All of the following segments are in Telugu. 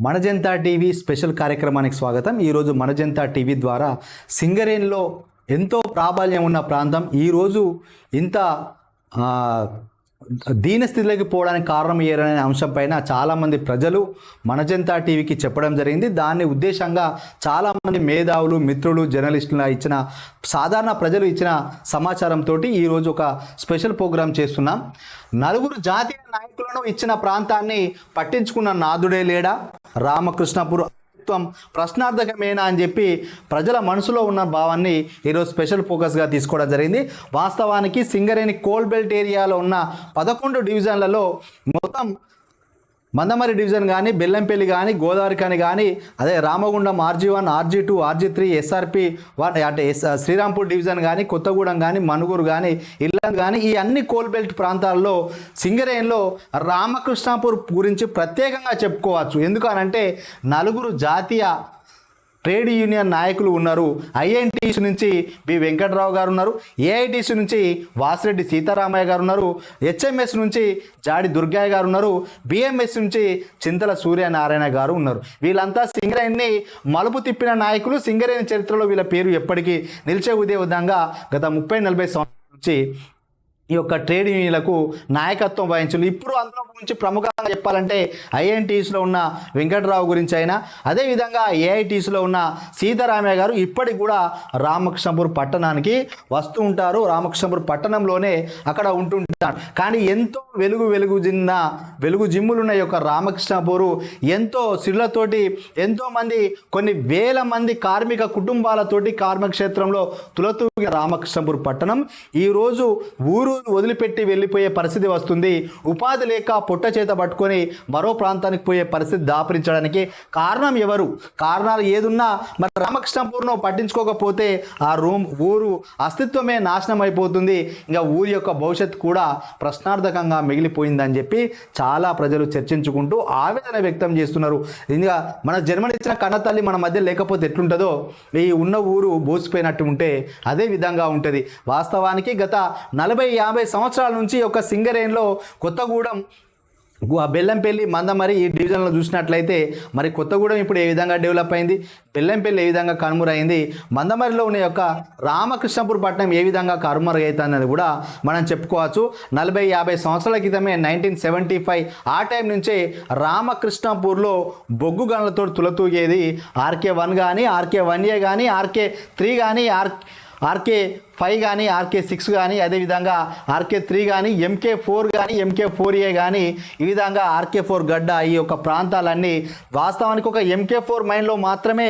మనజంతా టీవీ స్పెషల్ కార్యక్రమానికి స్వాగతం. ఈరోజు మనజంతా టీవీ ద్వారా సింగరేణిలో ఎంతో ప్రాబల్యం ఉన్న ప్రాంతం. ఈరోజు ఇంత దీనస్థితిలోకి పోవడానికి కారణం ఏరనే అంశంపైన చాలామంది ప్రజలు మనజంతా టీవీకి చెప్పడం జరిగింది. దాన్ని ఉద్దేశంగా చాలామంది మేధావులు మిత్రులు జర్నలిస్టులు ఇచ్చిన సాధారణ ప్రజలు ఇచ్చిన సమాచారంతో ఈరోజు ఒక స్పెషల్ ప్రోగ్రాం చేస్తున్నాం. నలుగురు జాతీయ నాయకులను ఇచ్చిన ప్రాంతాన్ని పట్టించుకున్న నాదుడే లేడా? రామకృష్ణపురం ప్రభుత్వం ప్రశ్నార్థకమేనా అని చెప్పి ప్రజల మనసులో ఉన్న భావాన్ని ఈరోజు స్పెషల్ ఫోకస్గా తీసుకోవడం జరిగింది. వాస్తవానికి సింగరేణి కోల్ బెల్ట్ ఏరియాలో ఉన్న పదకొండు డివిజన్లలో మొత్తం మందమరి డివిజన్ కానీ బెల్లంపల్లి కానీ గోదావరి కానీ కానీ అదే Ramagundam R G one R G two R G three S R P one అంటే ఎస్ శ్రీరాంపూర్ డివిజన్ కానీ కొత్తగూడెం కానీ మనుగురు కానీ ఇల్లం కానీ ఈ అన్ని కోల్బెల్ట్ ప్రాంతాల్లో సింగరేన్లో రామకృష్ణాపూర్ గురించి ప్రత్యేకంగా చెప్పుకోవచ్చు. ఎందుకనంటే నలుగురు జాతీయ ట్రేడ్ యూనియన్ నాయకులు ఉన్నారు. ఐఎన్టీసీ నుంచి బి వెంకట్రావు గారు ఉన్నారు. ఏఐటీసీ నుంచి వాసిరెడ్డి సీతారామయ్య గారు ఉన్నారు. హెచ్ఎంఎస్ నుంచి జాడి దుర్గయ్య గారు ఉన్నారు. బిఎంఎస్ నుంచి చింతల సూర్యనారాయణ గారు ఉన్నారు. వీళ్ళంతా సింగరేణిని మలుపు తిప్పిన నాయకులు. సింగరేణి చరిత్రలో వీళ్ళ పేరు ఎప్పటికీ నిలిచే ఉదే విధంగా గత ముప్పై నలభై సంవత్సరాల నుంచి ఈ యొక్క ట్రేడ్ యూనియన్లకు నాయకత్వం వహించారు ఇప్పుడు అందులో గురించి ప్రముఖ చెప్పాలంటే ఐఎన్టీఎస్లో ఉన్న వెంకటరావు గురించి అయినా అదేవిధంగా ఏఐటీఎస్లో ఉన్న సీతారామయ్య గారు ఇప్పటికి కూడా రామకృష్ణపూర్ పట్టణానికి వస్తూ ఉంటారు. రామకృష్ణపూర్ పట్టణంలోనే అక్కడ ఉంటుంటారు. కానీ ఎంతో వెలుగు వెలుగు జిన్న వెలుగు జిమ్ములున్న యొక్క రామకృష్ణపూరు ఎంతో సిళ్ళతోటి ఎంతోమంది కొన్ని వేల మంది కార్మిక కుటుంబాలతోటి కార్మిక క్షేత్రంలో తులతూగిన రామకృష్ణపూర్ పట్టణం. ఈరోజు ఊరు వదిలిపెట్టి వెళ్ళిపోయే పరిస్థితి వస్తుంది. ఉపాధి లేక పొట్ట చేత పట్టుకొని మరో ప్రాంతానికి పోయే పరిస్థితి దాపరించడానికి కారణం ఎవరు? కారణాలు ఏదున్నా మరి రామకృష్ణపూర్ను పట్టించుకోకపోతే ఆ రూమ్ ఊరు అస్తిత్వమే నాశనం అయిపోతుంది ఇంకా ఊరి యొక్క భవిష్యత్తు కూడా ప్రశ్నార్థకంగా మిగిలిపోయిందని చెప్పి చాలా ప్రజలు చర్చించుకుంటూ ఆవేదన వ్యక్తం చేస్తున్నారు. ఇంకా మన జన్మనిచ్చిన కన్నతల్లి మన మధ్య లేకపోతే ఎట్లుంటుందో ఈ ఉన్న ఊరు బోసిపోయినట్టు ఉంటే అదే విధంగా ఉంటుంది. వాస్తవానికి గత నలభై యాభై సంవత్సరాల నుంచి ఒక సింగరేన్లో కొత్తగూడెం బెల్లంపల్లి మందమరి ఈ డివిజన్లో చూసినట్లయితే మరి కొత్తగూడెం ఇప్పుడు ఏ విధంగా డెవలప్ అయింది? బెల్లంపల్లి ఏ విధంగా కనుమరైంది మందమరిలో ఉన్న యొక్క రామకృష్ణపూర్ పట్టణం ఏ విధంగా కనుమరుగైతుంది అన్నది కూడా మనం చెప్పుకోవచ్చు. నలభై యాభై సంవత్సరాల క్రితమే నైన్టీన్ సెవెంటీ ఫైవ్ ఆ టైం నుంచే రామకృష్ణపూర్లో బొగ్గు గనులతో తులతూగేది. ఆర్కే వన్ కానీ ఆర్కే వన్ ఏ కానీ ఆర్కే త్రీ కానీ ఆర్ ఆర్కే ఫైవ్ కానీ ఆర్కే సిక్స్ కానీ అదేవిధంగా ఆర్కే త్రీ కానీ ఎంకే ఫోర్ కానీ ఎంకే ఫోర్ ఏ కానీ ఈ విధంగా ఆర్కే ఫోర్ గడ్డ ఈ యొక్క ప్రాంతాలన్నీ వాస్తవానికి ఒక ఎంకే ఫోర్ మైన్లో మాత్రమే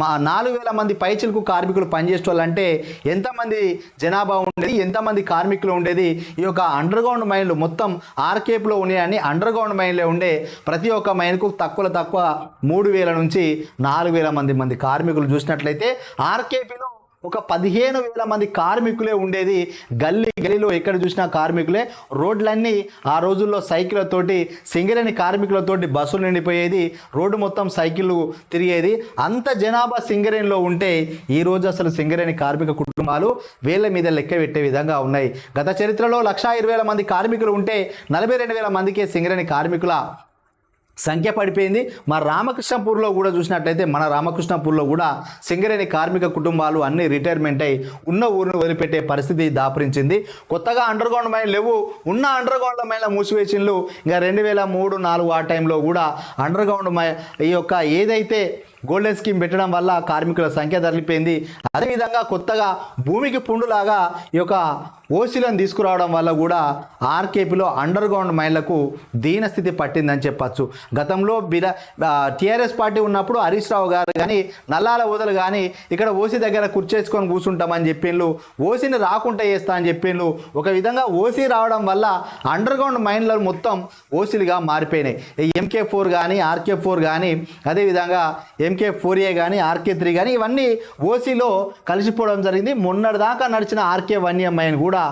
మా నాలుగు వేల మంది పైచిలకు కార్మికులు పనిచేసేవాళ్ళంటే ఎంతమంది జనాభా ఉండేది ఎంతమంది కార్మికులు ఉండేది ఈ యొక్క అండర్ గ్రౌండ్ మైన్లు మొత్తం ఆర్కేప్లో ఉన్నాయని అండర్ గ్రౌండ్ మైన్లో ఉండే ప్రతి ఒక్క మైన్కు తక్కువ తక్కువ మూడు వేల నుంచి నాలుగు వేల మంది మంది కార్మికులు చూసినట్లయితే ఆర్కేపీలో ఒక పదిహేను వేల మంది కార్మికులే ఉండేది. గల్లీ గల్లీలో ఎక్కడ చూసినా కార్మికులే. రోడ్లన్నీ ఆ రోజుల్లో సైకిళ్ళతోటి సింగరేణి కార్మికులతోటి బస్సులు నిండిపోయేది. రోడ్డు మొత్తం సైకిళ్ళు తిరిగేది. అంత జనాభా సింగరేణిలో ఉంటే ఈ రోజు అసలు సింగరేణి కార్మిక కుటుంబాలు వేల మీద లెక్క పెట్టే విధంగా ఉన్నాయి. గత చరిత్రలో లక్షా ఇరవై వేల మంది కార్మికులు ఉంటే నలభై రెండు వేల మందికే సింగరేణి కార్మికుల? సంఖ్య పడిపోయింది. మా రామకృష్ణపూర్లో కూడా చూసినట్లయితే మన రామకృష్ణపూర్లో కూడా సింగరేణి కార్మిక కుటుంబాలు అన్ని రిటైర్మెంట్ అయి ఉన్న ఊరిని వదిలిపెట్టే పరిస్థితి దాపరించింది. కొత్తగా అండర్ గ్రౌండ్ మైన్ లేవు. ఉన్న అండర్ గ్రౌండ్ మైన్ల మూసివేసిన్లు ఇంకా రెండు వేల మూడు నాలుగు ఆ టైంలో కూడా అండర్ గ్రౌండ్ మై ఈ యొక్క ఏదైతే గోల్డెన్ స్కీమ్ పెట్టడం వల్ల కార్మికుల సంఖ్య తరలిపోయింది. అదేవిధంగా కొత్తగా భూమికి పుండులాగా ఈ యొక్క ఓసీలను తీసుకురావడం వల్ల కూడా ఆర్కేపీలో అండర్ గ్రౌండ్ మైన్లకు దీనస్థితి పట్టిందని చెప్పచ్చు. గతంలో బిర టీఆర్ఎస్ పార్టీ ఉన్నప్పుడు హరీష్ రావు గారు కానీ నల్లాల ఊదలు కానీ ఇక్కడ ఓసీ దగ్గర కుర్చేసుకొని కూర్చుంటామని చెప్పిండ్రు ఓసీని రాకుండా చేస్తా అని చెప్పిండ్రు ఒక విధంగా ఓసీ రావడం వల్ల అండర్ గ్రౌండ్ మైన్లు మొత్తం ఓసీలుగా మారిపోయినాయి. ఎంకే ఫోర్ కానీ ఆర్కే ఫోర్ కానీ అదేవిధంగా ఎంకే ఫోర్ ఏ కానీ ఆర్కే త్రీ కానీ ఇవన్నీ ఓసీలో కలిసిపోవడం జరిగింది. మొన్నటిదాకా నడిచిన ఆర్కే వన్ మైన్ కూడా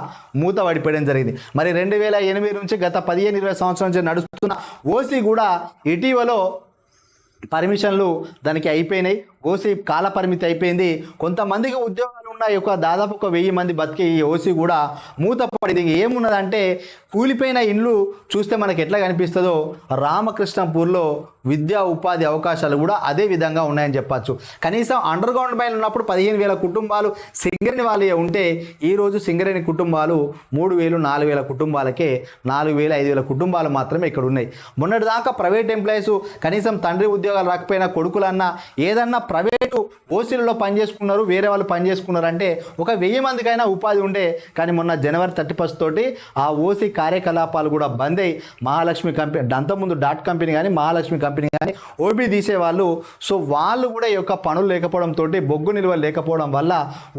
మూత పడిపోయడం జరిగింది. మరి రెండు వేల ఎనిమిది నుంచి గత పదిహేను ఇరవై సంవత్సరాల నుంచి నడుస్తున్న ఓసీ కూడా ఇటీవలో పర్మిషన్లు దానికి అయిపోయినాయి. ఓసీ కాల పరిమితి అయిపోయింది. కొంతమందికి ఉద్యోగాలు కాకుండా యొక్క దాదాపు ఒక వెయ్యి మంది బతికే ఈ ఓసీ కూడా మూతపడింది. ఏమున్నదంటే కూలిపోయిన ఇండ్లు చూస్తే మనకి ఎట్లా కనిపిస్తుందో రామకృష్ణపూర్లో విద్యా ఉపాధి అవకాశాలు కూడా అదే విధంగా ఉన్నాయని చెప్పచ్చు. కనీసం అండర్ గ్రౌండ్ మైల్ ఉన్నప్పుడు పదిహేను వేల కుటుంబాలు సింగరేణి వాళ్ళే ఉంటే ఈరోజు సింగరేణి కుటుంబాలు మూడు వేలు నాలుగు వేల కుటుంబాలకే నాలుగు వేల ఐదు వేల కుటుంబాలు మాత్రమే ఇక్కడ ఉన్నాయి. మొన్నటి దాకా ప్రైవేట్ ఎంప్లాయీస్ కనీసం తండ్రి ఉద్యోగాలు రాకపోయినా కొడుకులన్నా ఏదన్నా ప్రైవేటు ఓసీలలో పనిచేసుకున్నారు వేరే వాళ్ళు పనిచేసుకున్నారు అంటే ఒక వెయ్యి మందికైనా ఉపాధి ఉండే. కానీ మొన్న జనవరి థర్టీ ఫస్ట్ తోటి ఆ ఓసీ కార్యకలాపాలు కూడా బంద్ అయ్యి మహాలక్ష్మి కంపెనీ అంతకుముందు డాట్ కంపెనీ కానీ మహాలక్ష్మి కంపెనీ కానీ ఓబీ తీసేవాళ్ళు. సో వాళ్ళు కూడా ఈ యొక్క పనులు లేకపోవడంతో బొగ్గు నిల్వ లేకపోవడం వల్ల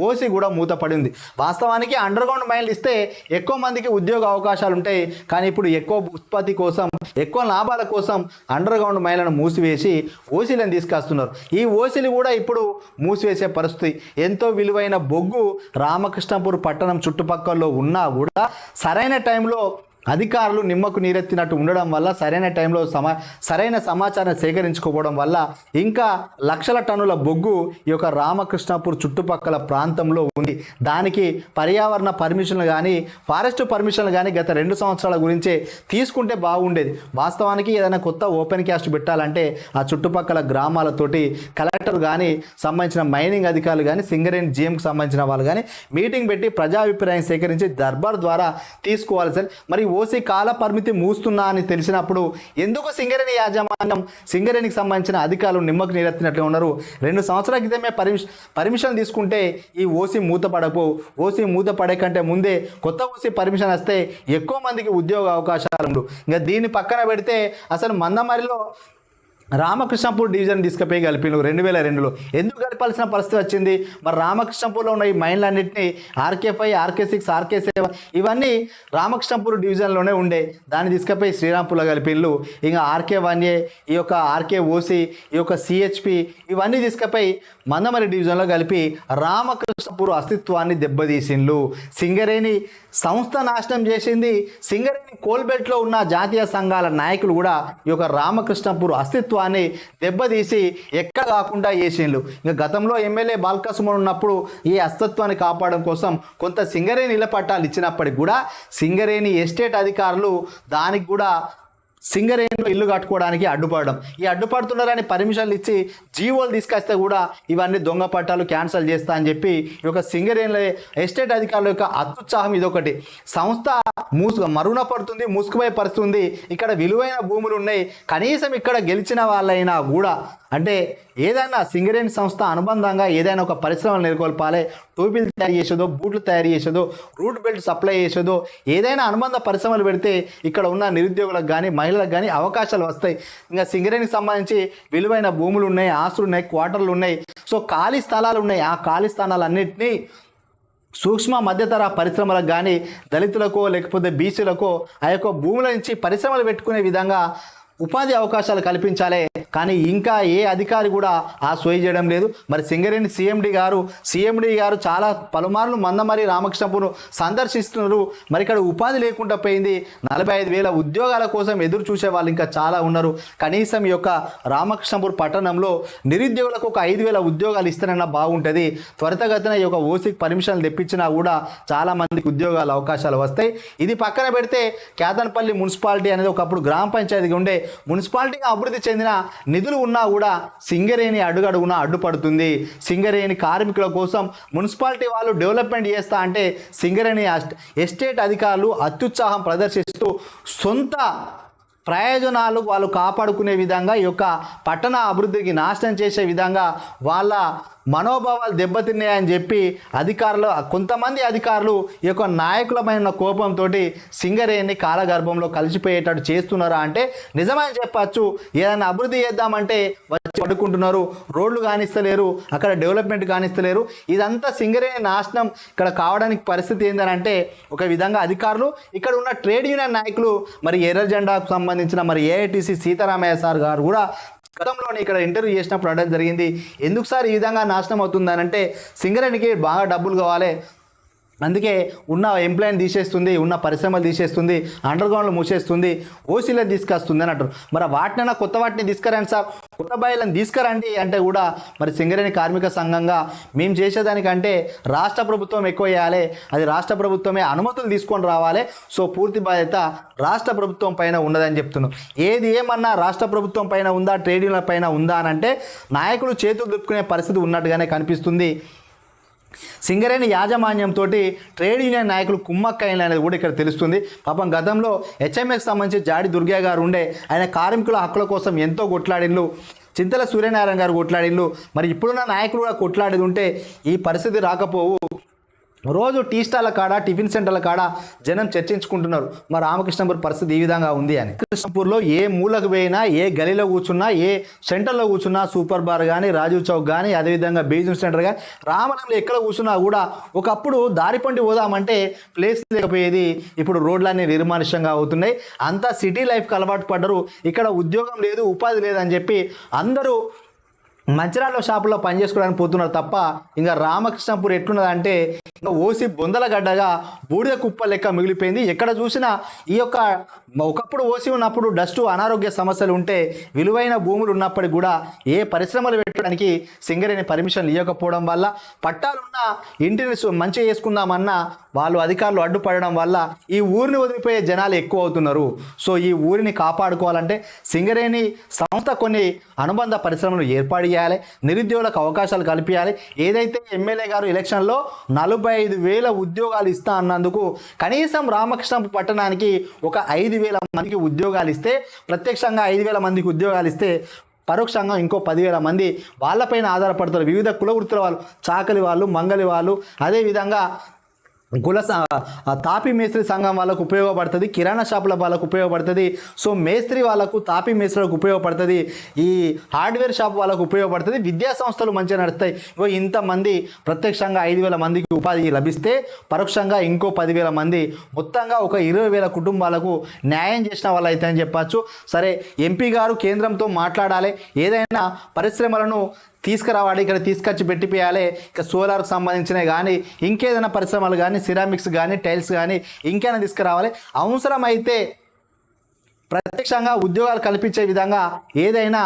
ఓసీ కూడా మూతపడింది వాస్తవానికి అండర్ గ్రౌండ్ మైన్లు ఇస్తే ఎక్కువ మందికి ఉద్యోగ అవకాశాలు ఉంటాయి. కానీ ఇప్పుడు ఎక్కువ ఉత్పత్తి కోసం ఎక్కువ లాభాల కోసం అండర్ గ్రౌండ్ మైన్లను మూసివేసి ఓసీలను తీసుకొస్తున్నారు. ఈ ఓసీలు కూడా ఇప్పుడు మూసివేసే పరిస్థితి. ఎంతో విలువైన బొగ్గు రామకృష్ణపూర్ పట్టణం చుట్టుపక్కల ఉన్నా కూడా సరైన టైంలో అధికారులు నిమ్మకు నీరెత్తినట్టు ఉండడం వల్ల సరైన టైంలో సమా సరైన సమాచారం సేకరించుకోవడం వల్ల ఇంకా లక్షల టన్నుల బొగ్గు ఈ యొక్క రామకృష్ణాపూర్ చుట్టుపక్కల ప్రాంతంలో ఉంది. దానికి పర్యావరణ పర్మిషన్లు కానీ ఫారెస్ట్ పర్మిషన్లు కానీ గత రెండు సంవత్సరాల గురించే తీసుకుంటే బాగుండేది. వాస్తవానికి ఏదైనా కొత్త ఓపెన్ క్యాస్ట్ పెట్టాలంటే ఆ చుట్టుపక్కల గ్రామాలతోటి కలెక్టర్ కానీ సంబంధించిన మైనింగ్ అధికారులు కానీ సింగరేణి జిఎంకి సంబంధించిన వాళ్ళు కానీ మీటింగ్ పెట్టి ప్రజాభిప్రాయం సేకరించి దర్బార్ ద్వారా తీసుకోవాలి సార్. మరి ఓసీ కాల పరిమితి మూస్తున్నా అని తెలిసినప్పుడు ఎందుకు సింగరేణి యాజమాన్యం సింగరేణికి సంబంధించిన అధికారులు నిమ్మకు నీరెత్తినట్లు ఉన్నారు? రెండు సంవత్సరాల క్రితమే పర్మిషన్ పర్మిషన్ తీసుకుంటే ఈ ఓసీ మూతపడకు. ఓసీ మూతపడే కంటే ముందే కొత్త ఓసీ పర్మిషన్ వస్తే ఎక్కువ మందికి ఉద్యోగ అవకాశాలు ఉండు. ఇంకా దీన్ని పక్కన పెడితే అసలు మందమరిలో రామకృష్ణపూర్ డివిజన్ తీసుకుపోయి కలిపిను రెండు వేల రెండులో. ఎందుకు గడపాల్సిన పరిస్థితి వచ్చింది? మరి రామకృష్ణపూర్లో ఉన్న ఈ మైన్లన్నింటినీ R K five R K six R K seven ఇవన్నీ రామకృష్ణపూర్ డివిజన్లోనే ఉండే. దాన్ని తీసుకుపోయి శ్రీరాంపూర్లో కలిపిన్లు ఇంకా ఆర్కే వన్ ఏ ఈ యొక్క ఆర్కే ఓసి ఈ యొక్క సిహెచ్పి ఇవన్నీ తీసుకుపోయి మందమరి డివిజన్లో కలిపి రామకృష్ణపూర్ అస్తిత్వాన్ని దెబ్బతీసిండ్లు. సింగరేణి సంస్థ నాశనం చేసింది. సింగరేణి కోల్బెల్ట్లో ఉన్న జాతీయ సంఘాల నాయకులు కూడా ఈ యొక్క రామకృష్ణపూర్ అస్తిత్వాన్ని దెబ్బతీసి ఎక్కడ కాకుండా చేసిండ్లు. ఇంకా గతంలో ఎమ్మెల్యే బాల్కసుమన్ ఉన్నప్పుడు ఈ అస్తిత్వాన్ని కాపాడడం కోసం కొంత సింగరేణి ఇళ్ళ పట్టాలు ఇచ్చినప్పటికి కూడా సింగరేణి ఎస్టేట్ అధికారులు దానికి కూడా సింగరేణిలో ఇల్లు కట్టుకోవడానికి అడ్డుపడడం. ఈ అడ్డుపడుతున్నారని పర్మిషన్లు ఇచ్చి జీవోలు తీసుకొస్తే కూడా ఇవన్నీ దొంగ పట్టాలు క్యాన్సిల్ చేస్తా అని చెప్పి ఈ యొక్క సింగరేణి ఎస్టేట్ అధికారుల యొక్క అత్యుత్సాహం ఇదొకటి. సంస్థ మూసు మరుణ పడుతుంది మూసుకుపోయే పరుస్తుంది ఇక్కడ విలువైన భూములు ఉన్నాయి. కనీసం ఇక్కడ గెలిచిన వాళ్ళైనా కూడా అంటే ఏదైనా సింగరేణి సంస్థ అనుబంధంగా ఏదైనా ఒక పరిశ్రమలు నెలకొల్పాలి. టోపీలు తయారు చేసేదో బూట్లు తయారు చేసేదో రూట్ బెల్ట్ సప్లై చేసేదో ఏదైనా అనుబంధ పరిశ్రమలు పెడితే ఇక్కడ ఉన్న నిరుద్యోగులకు కానీ మహిళలకు కానీ అవకాశాలు వస్తాయి. ఇంకా సింగరేణికి సంబంధించి విలువైన భూములు ఉన్నాయి ఆస్తులు ఉన్నాయి క్వార్టర్లు ఉన్నాయి. సో ఖాళీ స్థలాలు ఉన్నాయి. ఆ ఖాళీ స్థానాలన్నింటినీ సూక్ష్మ మధ్యతర పరిశ్రమలకు కానీ దళితులకో లేకపోతే బీసీలకో ఆ యొక్క భూముల నుంచి పరిశ్రమలు పెట్టుకునే విధంగా ఉపాధి అవకాశాలు కల్పించాలి. కానీ ఇంకా ఏ అధికారి కూడా ఆ సోయి చేయడం లేదు. మరి సింగరేణి సీఎండి గారు సీఎండి గారు చాలా పలుమార్లు మందమరి రామకృష్ణపూర్ సందర్శిస్తున్నారు. మరి ఇక్కడ ఉపాధి లేకుండా పోయింది. నలభై ఐదు వేల ఉద్యోగాల కోసం ఎదురు చూసే వాళ్ళు ఇంకా చాలా ఉన్నారు. కనీసం ఈ యొక్క రామకృష్ణపూర్ పట్టణంలో నిరుద్యోగులకు ఒక ఐదు వేల ఉద్యోగాలు ఇస్తానన్నా బాగుంటుంది. త్వరితగతిన ఈ యొక్క ఓసీకి పర్మిషన్లు తెప్పించినా కూడా చాలా మందికి ఉద్యోగాల అవకాశాలు వస్తాయి. ఇది పక్కన పెడితే కేదన్పల్లి మున్సిపాలిటీ అనేది ఒకప్పుడు గ్రామ పంచాయతీగా ఉండే మున్సిపాలిటీగా అభివృద్ధి చెందిన నిధులు ఉన్నా కూడా సింగరేణి అడుగడుగున అడ్డుపడుతుంది. సింగరేణి కార్మికుల కోసం మున్సిపాలిటీ వాళ్ళు డెవలప్మెంట్ చేస్తా అంటే సింగరేణి అస్ట్- ఎస్టేట్ అధికారులు అత్యుత్సాహం ప్రదర్శిస్తూ సొంత ప్రయోజనాలు వాళ్ళు కాపాడుకునే విధంగా ఈ యొక్క పట్టణ అభివృద్ధికి నాశనం చేసే విధంగా వాళ్ళ మనోభావాలు దెబ్బతిన్నాయని చెప్పి అధికారులు కొంతమంది అధికారులు ఈ యొక్క నాయకులమైన కోపంతో సింగరేణి కాలగర్భంలో కలిసిపోయేటట్టు చేస్తున్నారా అంటే నిజమని చెప్పచ్చు. ఏదైనా అభివృద్ధి చేద్దామంటే వచ్చి పడుకుంటున్నారు రోడ్లు కానిస్తలేరు అక్కడ డెవలప్మెంట్ కానిస్తలేరు. ఇదంతా సింగరేణి నాశనం ఇక్కడ కావడానికి పరిస్థితి ఏంటంటే ఒక విధంగా అధికారులు ఇక్కడ ఉన్న ట్రేడ్ యూనియన్ నాయకులు మరి ఎర్ర జెండాకు సంబంధించిన మరి ఏఐటీసీ సీతారామయ్య సార్ గారు కూడా గతంలోనే ఇక్కడ ఇంటర్వ్యూ చేసినప్పుడు అడగడం జరిగింది ఎందుకు సార్ ఈ విధంగా నాశనం అవుతుందనంటే సింగరేణికి బాగా డబ్బులు కావాలి అందుకే ఉన్న ఎంప్లాయీని తీసేస్తుంది ఉన్న పరిశ్రమలు తీసేస్తుంది అండర్గ్రౌండ్లు మూసేస్తుంది ఓసీలను తీసుకొస్తుంది అని అంటారు. మరి వాటినైనా కొత్త వాటిని తీసుకురండి సార్. కొత్త బయలను తీసుకురండి అంటే కూడా మరి సింగరేణి కార్మిక సంఘంగా మేము చేసేదానికంటే రాష్ట్ర ప్రభుత్వం ఎక్కువ చేయాలి అది రాష్ట్ర ప్రభుత్వమే అనుమతులు తీసుకొని రావాలి. సో పూర్తి బాధ్యత రాష్ట్ర ప్రభుత్వం పైన ఉన్నదని చెప్తున్నాం. ఏది ఏమన్నా రాష్ట్ర ప్రభుత్వం పైన ఉందా ట్రేడ్ యూనియన్ పైన ఉందా అని అంటే నాయకులు చేతులు దుప్పుకునే పరిస్థితి ఉన్నట్టుగానే కనిపిస్తుంది. సింగరేణి యాజమాన్యంతో ట్రేడ్ యూనియన్ నాయకులు కుమ్మక్కైన అనేది కూడా ఇక్కడ తెలుస్తుంది. పాపం గతంలో హెచ్ఎంఎస్ సంబంధించి జాడి దుర్గా గారు ఉండే ఆయన కార్మికుల హక్కుల కోసం ఎంతో కొట్లాడిన్లు చింతల సూర్యనారాయణ గారు కొట్లాడిన్లు మరి ఇప్పుడున్న నాయకులు కూడా కొట్లాడేది ఉంటే ఈ పరిస్థితి రాకపోవు. రోజు టీ స్టాల కాడ టిఫిన్ సెంటర్ల కాడ జనం చర్చించుకుంటున్నారు. మా రామకృష్ణపూర్ పరిస్థితి ఈ విధంగా ఉంది అని. కృష్ణపూర్లో ఏ మూలకు పోయినా ఏ గలీలో కూర్చున్నా ఏ సెంటర్లో కూర్చున్నా సూపర్ బార్ కానీ రాజీవ్ చౌక్ కానీ అదేవిధంగా బీజింగ్ సెంటర్ కానీ రామనంలో ఎక్కడ కూర్చున్నా కూడా ఒకప్పుడు దారిపండి పోదామంటే ప్లేస్ లేకపోయేది. ఇప్పుడు రోడ్లన్నీ నిర్మానుష్యంగా అవుతున్నాయి. అంతా సిటీ లైఫ్కి అలవాటు పడ్డరు. ఇక్కడ ఉద్యోగం లేదు ఉపాధి లేదని చెప్పి అందరూ మంచిరాల్లో షాపులో పని చేసుకోవడానికి పోతున్నారు తప్ప ఇంకా రామకృష్ణపూర్ ఎట్లున్నదంటే ఇంకా ఓసి బొందల గడ్డగా బూడిద కుప్ప లెక్క మిగిలిపోయింది. ఎక్కడ చూసినా ఈ యొక్క ఒకప్పుడు ఓసి ఉన్నప్పుడు డస్ట్ అనారోగ్య సమస్యలు ఉంటే విలువైన భూములు ఉన్నప్పటికీ కూడా ఏ పరిశ్రమలు పెట్టడానికి సింగరేణి పర్మిషన్లు ఇవ్వకపోవడం వల్ల పట్టాలున్న ఇంటిని మంచిగా చేసుకుందామన్నా వాళ్ళు అధికారులు అడ్డుపడడం వల్ల ఈ ఊరిని వదిలిపోయే జనాలు ఎక్కువ అవుతున్నారు. సో ఈ ఊరిని కాపాడుకోవాలంటే సింగరేణి సంస్థ కొన్ని అనుబంధ పరిశ్రమలు ఏర్పాటు చేయాలి నిరుద్యోగులకు అవకాశాలు కల్పించాలి. ఏదైతే ఎమ్మెల్యే గారు ఎలక్షన్లో నలభై ఐదు వేల ఉద్యోగాలు ఇస్తా అన్నందుకు కనీసం రామకృష్ణ పట్టణానికి ఒక ఐదు వేల మందికి ఉద్యోగాలు ఇస్తే ప్రత్యక్షంగా ఐదు వేల మందికి ఉద్యోగాలు ఇస్తే పరోక్షంగా ఇంకో పదివేల మంది వాళ్ళపైన ఆధారపడతారు. వివిధ కుల వృత్తుల వాళ్ళు చాకలి వాళ్ళు మంగలి వాళ్ళు. అదేవిధంగా కుల తాపి మేస్త్రి సంఘం వాళ్ళకు ఉపయోగపడుతుంది కిరాణా షాపుల వాళ్ళకు ఉపయోగపడుతుంది సో మేస్త్రి వాళ్ళకు తాపి మేస్త్రులకు ఉపయోగపడుతుంది ఈ హార్డ్వేర్ షాప్ వాళ్ళకు ఉపయోగపడుతుంది విద్యా సంస్థలు మంచిగా నడుస్తాయి. ఇగో ఇంతమంది ప్రత్యక్షంగా ఐదు వేల మందికి ఉపాధి లభిస్తే పరోక్షంగా ఇంకో పదివేల మంది మొత్తంగా ఒక ఇరవై వేల కుటుంబాలకు న్యాయం చేసిన వాళ్ళు అయితే అని చెప్పచ్చు. సరే ఎంపీ గారు కేంద్రంతో మాట్లాడాలి. ఏదైనా పరిశ్రమలను తీసుకురావాలి ఇక్కడ తీసుకొచ్చి పెట్టిపోయాలి ఇక సోలార్కి సంబంధించినవి కానీ ఇంకేదైనా పరిశ్రమలు కానీ సిరామిక్స్ కానీ టైల్స్ కానీ ఇంకేమైనా తీసుకురావాలి. అవసరమైతే ప్రత్యక్షంగా ఉద్యోగాలు కల్పించే విధంగా ఏదైనా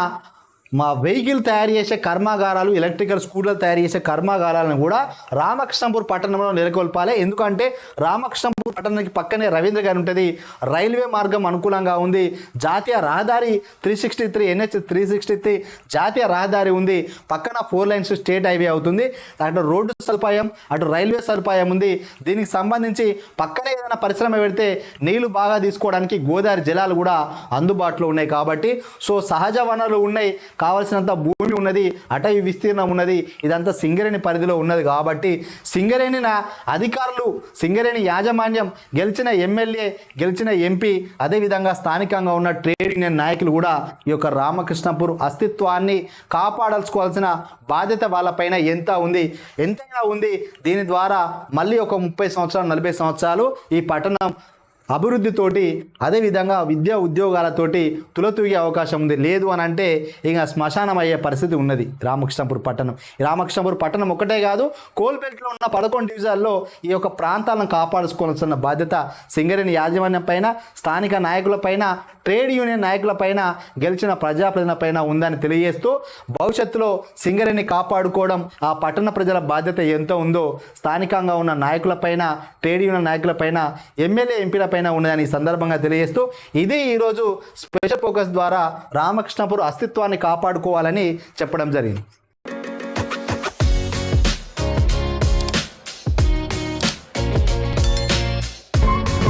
మా వెహికల్ తయారు చేసే కర్మాగారాలు ఎలక్ట్రికల్ స్కూటర్లు తయారు చేసే కర్మాగారాలను కూడా రామకృష్ణంపూర్ పట్టణంలో నెలకొల్పాలి. ఎందుకంటే రామకృష్ణంపూర్ పట్టణానికి పక్కనే రవీంద్ర గారి ఉంటుంది. రైల్వే మార్గం అనుకూలంగా ఉంది. జాతీయ రహదారి three sixty three N H three sixty three జాతీయ రహదారి ఉంది. పక్కన ఫోర్ లైన్స్ స్టేట్ హైవే అవుతుంది. అటు రోడ్డు సదుపాయం అటు రైల్వే సదుపాయం ఉంది. దీనికి సంబంధించి పక్కనే ఏదైనా పరిశ్రమ పెడితే నీళ్ళు బాగా తీసుకోవడానికి గోదావరి జలాలు కూడా అందుబాటులో ఉన్నాయి కాబట్టి. సో సహజ వనరులు ఉన్నాయి. కావలసినంత భూమి ఉన్నది అటవీ విస్తీర్ణం ఉన్నది ఇదంతా సింగరేణి పరిధిలో ఉన్నది కాబట్టి సింగరేణిన అధికారులు సింగరేణి యాజమాన్యం గెలిచిన ఎమ్మెల్యే గెలిచిన ఎంపీ అదేవిధంగా స్థానికంగా ఉన్న ట్రేడ్ యూనియన్ నాయకులు కూడా ఈ యొక్క రామకృష్ణపూర్ అస్తిత్వాన్ని కాపాడాల్సుకోవాల్సిన బాధ్యత వాళ్ళపైన ఎంత ఉంది ఎంతైనా ఉంది. దీని ద్వారా మళ్ళీ ఒక ముప్పై సంవత్సరాలు నలభై సంవత్సరాలు ఈ పట్టణం అభివృద్ధితోటి అదేవిధంగా విద్యా ఉద్యోగాలతోటి తులతూగే అవకాశం ఉంది. లేదు అని అంటే ఇక శ్మశానం అయ్యే పరిస్థితి ఉన్నది రామకృష్ణపూర్ పట్టణం. రామకృష్ణపూర్ పట్టణం ఒకటే కాదు కోల్బెల్ట్లో ఉన్న పదకొండు డివిజన్లో ఈ యొక్క ప్రాంతాలను కాపాడుకోవాల్సిన బాధ్యత సింగరేణి యాజమాన్యం పైన స్థానిక నాయకుల పైన ట్రేడ్ యూనియన్ నాయకులపైన గెలిచిన ప్రజాప్రతినిధులపైన ఉందని తెలియజేస్తూ భవిష్యత్తులో సింగరేణి కాపాడుకోవడం ఆ పట్టణ ప్రజల బాధ్యత ఎంత ఉందో స్థానికంగా ఉన్న నాయకులపైన ట్రేడ్ యూనియన్ నాయకులపైన ఎమ్మెల్యే ఎంపీల పైన ఉన్నదని సందర్భంగా తెలియజేస్తూ ఇది ఈరోజు స్పెషల్ ఫోకస్ ద్వారా రామకృష్ణపూర్ అస్తిత్వాన్ని కాపాడుకోవాలని చెప్పడం జరిగింది.